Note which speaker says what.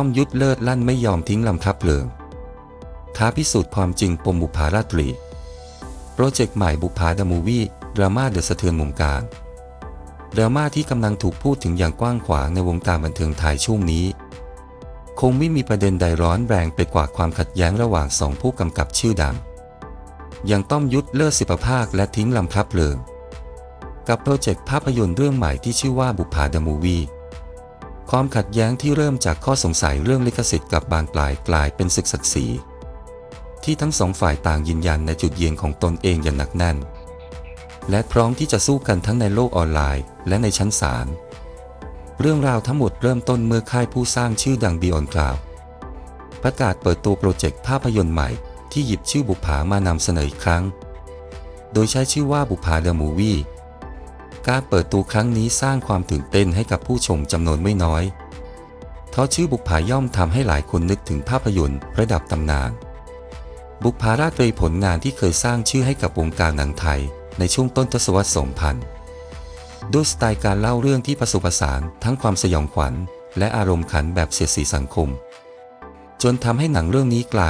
Speaker 1: ต้อมยุทธเลิศลั่นไม่ยอมทิ้งลำทับเพลิง ท้าพิสูจน์ความจริงปมบุพาราตรี โปรเจกต์ใหม่บุพาดมูวี่ดราม่าเดอะสะเทือนวงการดราม่าที่กำลังถูกพูดถึงอย่างกว้างขวางในวงการบันเทิงไทยช่วงนี้ คงไม่มีประเด็นใดร้อนแรงไปกว่าความขัดแย้งระหว่างสองผู้กำกับชื่อดังอย่างต้อมยุทธเลิศสิบภาคและทิ้งลำทับเพลิง กับโปรเจกต์ภาพยนตร์เรื่องใหม่ที่ชื่อว่าบุพาดอะมูวี่ ความขัดแย้งที่เริ่มจากข้อสงสัยเรื่องลิขสิทธิ์กับบานปลายกลายเป็นศึกศักดิ์ศรีที่ทั้งสองฝ่ายต่างยืนยันในจุดยืนของตนเองอย่างหนักแน่น และพร้อมที่จะสู้กันทั้งในโลกออนไลน์ และในชั้นศาลเรื่องราวทั้งหมดเริ่มต้นเมื่อค่ายผู้สร้างชื่อดัง Beyond Cloud ประกาศเปิดตัวโปรเจกต์ภาพยนตร์ใหม่ที่หยิบชื่อบุภามานำเสนออีกครั้ง โดยใช้ชื่อว่าบุภาเดอะมูวี่ การเปิดตัวครั้งนี้สร้างความตื่นเต้นให้กับผู้ชมจำนวนไม่น้อยเพราะชื่อบุภาย่อมทำให้หลายคนนึกถึงภาพยนตร์ระดับตำนาน บุภาราตรีผลงานที่เคยสร้างชื่อให้กับวงการหนังไทย ในช่วงต้นทศวรรษ 2000 ด้วยสไตล์การเล่าเรื่องที่ผสมผสานทั้งความสยองขวัญ และอารมณ์ขันแบบเสียดสีสังคม จนทำให้หนังเรื่องนี้กลาย